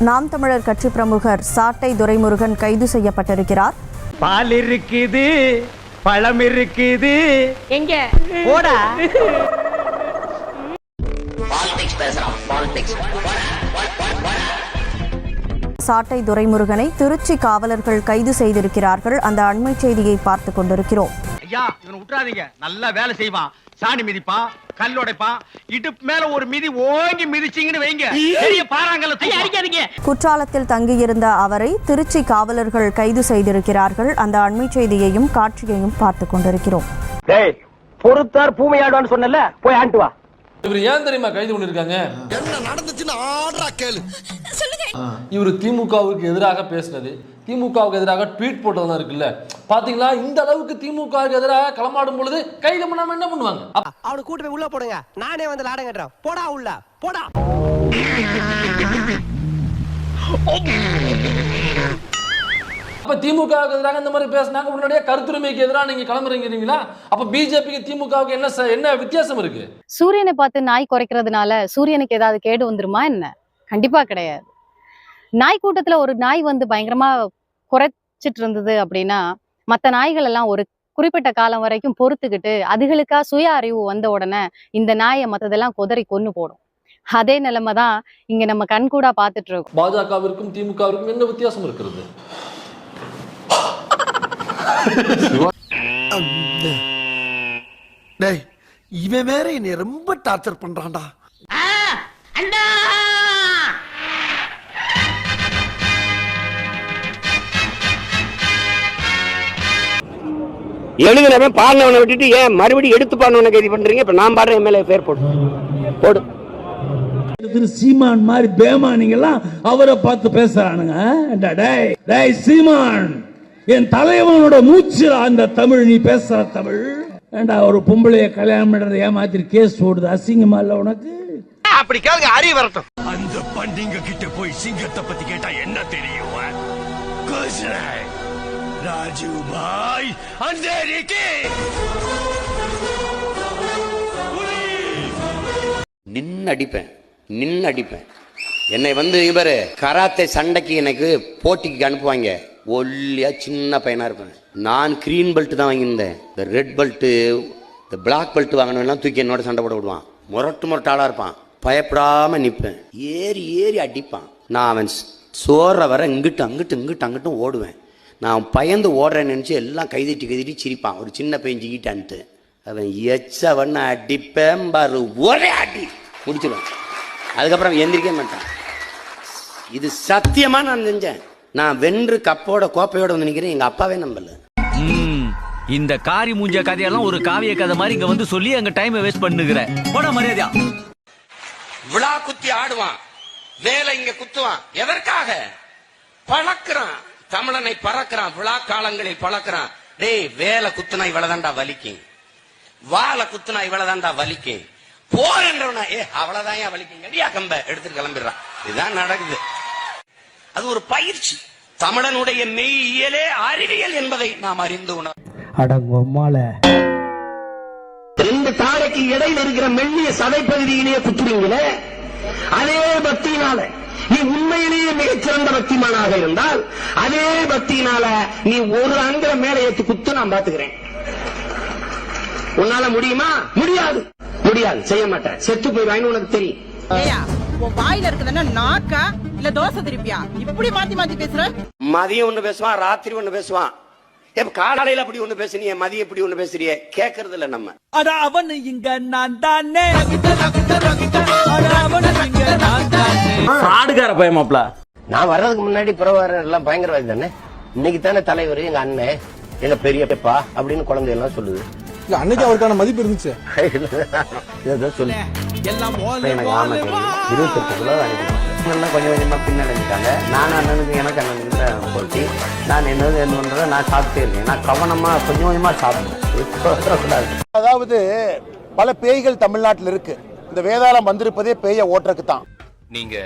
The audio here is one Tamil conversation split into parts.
நாம் தமிழர் கட்சி பிரமுகர் சாட்டை துரைமுருகன் கைது செய்யப்பட்டிருக்கிறார். பால் இருக்குது பழம் இருக்குது. எங்க? போடா. சாட்டை துரைமுருகனை திருச்சி காவலர்கள் கைது செய்திருக்கிறார்கள். அந்த அண்மை செய்தியை பார்த்து கொண்டிருக்கிறோம். ஐயா இவனை விட்டுறாதீங்க நல்லா வேலை செய்வான். சாணி மிதிப்பான் கல் உடைப்பான் இடுப்பு மேல ஒரு மிதி ஓங்கி மிதிச்சிங்கன்னு வைங்க. பெரிய பாறாங்கல்ல ஐயா அடிக்காதீங்க. குற்றாலத்தில் தங்கியிருந்த அவரை திருச்சி காவலர்கள் கைது செய்திருக்கிறார்கள். அந்த அண்மை செய்தியையும் காட்சியையும் பார்த்து கொண்டிருக்கிறோம். டேய் பொறுத்தார் பூமையாடுவான்னு சொன்னல போய் ஆண்டு வா. இவர் ஏன் தெரியுமா கைது பண்ணிருக்காங்க? என்ன நடந்துச்சுன்னு ஆடுறா கேளு. இவர் திமுகவுக்கு எதிராக பேசினது. திமுகவுக்கு எதிராக ட்வீட் போட்டதெல்லாம் இருக்குல்ல. பாத்தீங்களா? இந்த அளவுக்கு திமுகவுக்கு எதிராக களமாடும் பொழுது கைது பண்ணாம என்ன பண்ணுவாங்க? அப்ப அவனை கூட்டு போய் உள்ள போடுங்க. நானே வந்து லாடம் கட்டுறேன். போடா உள்ள. போடா. அப்ப திமுகவுக்கு எதிராக இந்த மாதிரி பேசினாங்க. உடனடியே கருத்துரிமைக்கு எதிராக நீங்க கிளம்புறீங்கிறீங்களா அப்ப பிஜேபிக்கு திமுகவுக்கு என்ன என்ன வித்தியாசம் இருக்கு? சூரியனை பார்த்து நாய் குறைக்கிறதுனால சூரியனுக்கு ஏதாவது கேடு வந்துருமா என்ன? கண்டிப்பா கிடையாது. நாய் கூட்டத்துல ஒரு நாய் வந்து பயங்கரமா குறைச்சிட்டு இருந்தது அப்படின்னா மத்த நாய்கள் எல்லாம் ஒரு குறிப்பிட்ட காலம் வரைக்கும் பொறுத்துக்கிட்டு அதுகளுக்கா சுய அறிவு வந்த உடனே இந்த நாயை மத்ததெல்லாம் குதறி கொன்னு போடும். அதே நிலைமை தான் இங்க நம்ம கண்கூடா பார்த்துட்டு இருக்கோம். பாஜகவிற்கும் திமுகவிற்கும் என்ன வித்தியாசம் இருக்கிறது? டேய் இவன் வேற என்னை ரொம்ப டார்ச்சர் பண்றான்டா. எழுதுனவன் பாடினவனை விட்டுட்டு ஏன் மறுபடியும் எடுத்து பாடினவனை கைது பண்றீங்க? இப்ப நான் பாடுற எம்எல்ஏ பேர் போடு. போடு. திரு சீமான் மாதிரி பேமானிங்கெல்லாம் அவரை பார்த்து பேசுறானுங்க. டேய் சீமான். என் தலைவனோட மூச்சு அந்த தமிழ் நீ பேசுற தமிழ். ஏண்டா ஒரு பொம்பளைய கல்யாணம் பண்றதை ஏமாத்திரி கேஸ் ஓடுது? அசிங்கமா இல்ல உனக்கு? அப்படி கேளுங்க அறி வரட்டும். அந்த பண்டிங்க கிட்ட போய் சிங்கத்தை பத்தி கேட்டா என்ன தெரியும்? ராஜு பாய் அந்தேரிக்கு! நின்னு அடிப்பேன் நின்னு அடிப்பேன் என்னை வந்து இவர் கராத்தே சண்டைக்கு எனக்கு போட்டிக்கு அனுப்புவாங்க. ஒல்லியா சின்ன பையனா இருப்பேன். நான் கிரீன் பெல்ட் தான் வாங்கியிருந்தேன். இந்த ரெட் பெல்ட்டு இந்த பிளாக் பெல்ட் வாங்கினவெல்லாம் தூக்கி என்னோட சண்டை போட விடுவான். முரட்டு முரட்டு இருப்பான். பயப்படாம நிற்பேன். ஏறி ஏறி அடிப்பான். நான் அவன் சோற வர இங்கிட்டு அங்கிட்டு இங்கிட்டு அங்கிட்டும் ஓடுவேன். நான் பயந்து ஓடுறேன்னு நினச்சி எல்லாம் கைதட்டி கைதட்டி சிரிப்பான். ஒரு சின்ன பையன் ஜிக்கிட்டான்ட்டு அவன் எச்சவன் அடிப்பேன் பாரு ஒரே அடி. முடிச்சிடுவான் அதுக்கப்புறம் எந்திரிக்க மாட்டான். இது சத்தியமா நான் செஞ்சேன். நான் வென்று கப்போட கோப்பையோட வந்து நிக்கிறேன். எங்க அப்பாவே நம்பல. இந்த காரி மூஞ்ச கதையெல்லாம் ஒரு காவிய கதை மாதிரி இங்க வந்து சொல்லி அங்க டைம் வேஸ்ட் பண்ணுகிற. போட மரியாதையா. விழா குத்தி ஆடுவான். வேலை இங்க குத்துவான். எதற்காக? பழக்கிறான். தமிழனை பறக்கிறான் விழா காலங்களில் பழக்கிறான் டேய் வேலை குத்துனா இவ்வளவுதான்டா வலிக்கும் வாழை குத்துனா இவ்வளவுதான்டா வலிக்கும் போர் என்றவனா ஏ அவ்வளவுதான் ஏன் வலிக்கும் கடியா கம்ப எடுத்துட்டு கிளம்பிடுறான். இதுதான் நடக்குது. அது ஒரு பயிற்சி. தமிழனுடைய மெய்யியலே அறிவியல் என்பதை நாம் அறிந்து உணர் அடங்கொம்மால ரெண்டு தாடைக்கு இடையில இருக்கிற மெல்லிய சதை பகுதியிலேயே குத்துறீங்களே? அதே பக்தியினால. நீ உண்மையிலேயே மிகச்சிறந்த பக்திமானாக இருந்தால் அதே பக்தியினால நீ ஒரு அங்குல மேல ஏத்து குத்து நான் பாத்துக்கிறேன். உன்னால முடியுமா? முடியாது. முடியாது. செய்ய மாட்டேன். செத்து போய் வாங்கி உனக்கு தெரியும். ஏயா உன் வாயில இருக்குதுன்னா நாக்கா? இல்ல தோசை திருப்பியா? இப்படி மாத்தி மாத்தி பேசுற? மதியம் ஒண்ணு பேசுவான் ராத்திரி ஒண்ணு பேசுவான். எப்ப காலையில அப்படி ஒண்ணு பேசுனியே மதியம் இப்படி ஒண்ணு பேசுறியே? கேக்குறது இல்ல நம்ம. அட அவன் இங்க நான் தானே. ஆடுகார பயமாப்ல நான் வர்றதுக்கு முன்னாடி பிரபாகரன் எல்லாம் பயங்கரவாதி தானே? இன்னைக்கு தானே தலைவர் எங்க அண்ணன் எங்க பெரிய பெப்பா அப்படின்னு குழந்தை எல்லாம் சொல்லுது அன்னைக்கு அவருக்கான மதிப்பு இருந்துச்சு. ஏதோ சொல்லு. இருபத்தெட்டுக்குள்ள கொஞ்சம் கொஞ்சமா பின்னடைஞ்சிட்டாங்க. நானும் அண்ணனுக்கு எனக்கு அண்ணனுக்கு போட்டி. நான் என்னது என்ன பண்றேன் நான் சாப்பிட்டே இருக்கேன். நான் கவனமா கொஞ்சம் கொஞ்சமா சாப்பிடுவேன். அதாவது பல பேய்கள் தமிழ்நாட்டில் இருக்கு. இந்த வேதாளம் வந்திருப்பதே பேய ஓட்டுறதுக்கு தான் நீங்க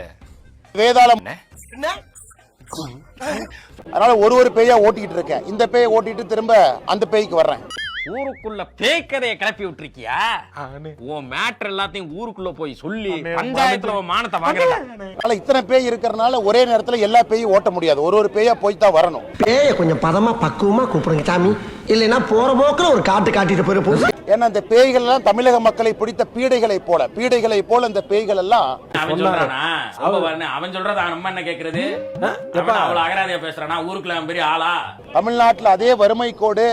வேதாளம் அதனால ஒரு ஒரு பேயா ஓட்டிக்கிட்டு இருக்கேன். இந்த பேயை ஓட்டிட்டு திரும்ப அந்த பேய்க்கு வர்றேன். ஊருக்குள்ள பேக்கதைய கிளப்பி விட்டுருக்கியா? உன் மேட்டர் எல்லாத்தையும் ஊருக்குள்ள போய் சொல்லி பஞ்சாயத்துல உன் மானத்தை வாங்குறா அதனால இத்தனை பேய் இருக்கிறனால ஒரே நேரத்துல எல்லா பேயும் ஓட்ட முடியாது. ஒரு ஒரு பேயா போய் தான் வரணும். பேய கொஞ்சம் பதமா பக்குவமா கூப்பிடுங்க சாமி. இல்லைன்னா போற போக்குல ஒரு காட்டு காட்டிட்டு போயிரு ஏன்னா இந்த பேய்கள் எல்லாம் தமிழக மக்களை பிடித்த பீடைகளை போல பீடைகளை போல இந்த பேய்கள் எல்லாம் அவன் சொல்றானா? அவன் சொல்றத நம்ம என்ன கேக்குறது? அவன் அவ்வளவு அகராதியா பேசுறானா? ஊருக்குள்ள பெரிய ஆளா? தமிழ்நாட்டுல அதே வறுமை கோடு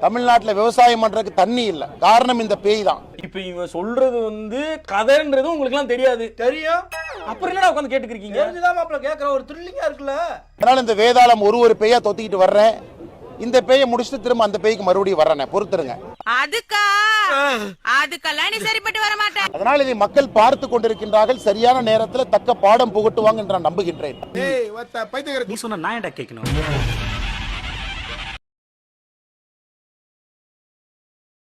தமிழ்நாட்டுல விவசாயம் பண்றதுக்கு தண்ணி இல்ல. காரணம் இந்த பேய் தான். இப்ப இவன் சொல்றது வந்து கதைன்றது உங்களுக்கு எல்லாம் தெரியாது. தெரியும். அப்புறம் என்னடா உட்காந்து கேட்டுக்கிறீங்க? தெரிஞ்சுதான் மாப்பிள்ள கேக்குற ஒரு த்ரில்லிங்கா இருக்குல்ல. அதனால இந்த வேதாளம் ஒரு ஒரு பேயா தொத்திக்கிட்டு வர்றேன். இந்த பேயை முடிச்சுட்டு திரும்ப அந்த பேய்க்கு மறுபடியும் வர்றேன் பொறுத்துருங்க. அதுக்கா? அதுக்கெல்லாம் நீ சரிப்பட்டு வர மாட்டேன். அதனால் இதை மக்கள் பார்த்து கொண்டிருக்கின்றார்கள். சரியான நேரத்தில் தக்க பாடம் புகட்டுவாங்க என்று நான் நம்புகின்றேன். நீ சொன்ன நான் கேட்கணும்